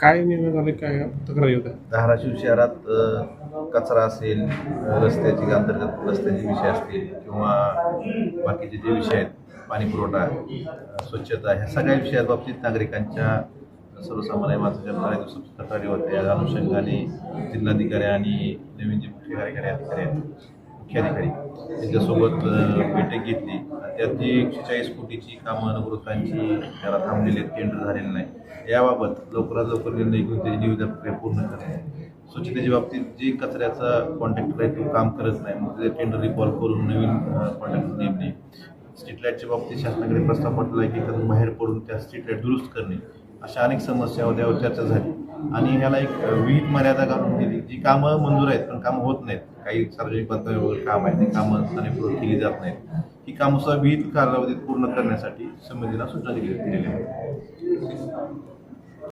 काय निर्णय झाले? काय तक्रारी होत्या धाराशिव शहरात कचरा असेल रस्त्याची अंतर्गत रस्त्याचे विषय असतील किंवा बाकीचे जे विषय आहेत पाणी पुरवठा स्वच्छता ह्या सगळ्या विषयात बाबतीत नागरिकांच्या सर्वसामान्य माणसाच्या बऱ्याच दिवसात तक्रारी होत्या. या अनुषंगाने जिल्हाधिकारी आणि नवीन जे मुख्य कार्यकारी अधिकारी आहेत मुख्याधिकारी त्यांच्यासोबत बैठक घेतली. त्यात जी एकशे चाळीस कोटीची कामं नगरपालिकांची त्याला थांबलेली आहेत टेंडर झालेलं नाही. याबाबत लवकरात लवकर निर्णय घेऊन त्याची निविदा प्रक्रिया पूर्ण करणे. स्वच्छतेच्या बाबतीत जे कचऱ्याचा कॉन्ट्रॅक्टर आहे तो काम करत नाही मग ते टेंडर रिकॉल करून नवीन कॉन्ट्रॅक्टर नेमणे. स्ट्रीट लाईटच्या बाबतीत शासनाकडे प्रस्ताव पाठवला की त्यातून बाहेर पडून त्या स्ट्रीट लाइट दुरुस्त करणे. अशा अनेक समस्या त्यावर चर्चा झाली. आणि ह्याला एक विहित मर्यादा घालून दिली. जी कामं मंजूर आहेत पण कामं होत नाहीत. काही सार्वजनिक बांधकाम वगैरे काम आहे ते कामं पूर्ण केली जात नाहीत. ही कामं सुद्धा विहित कालावधीत पूर्ण करण्यासाठी समितीला सूचना दिली दिलेल्या आहेत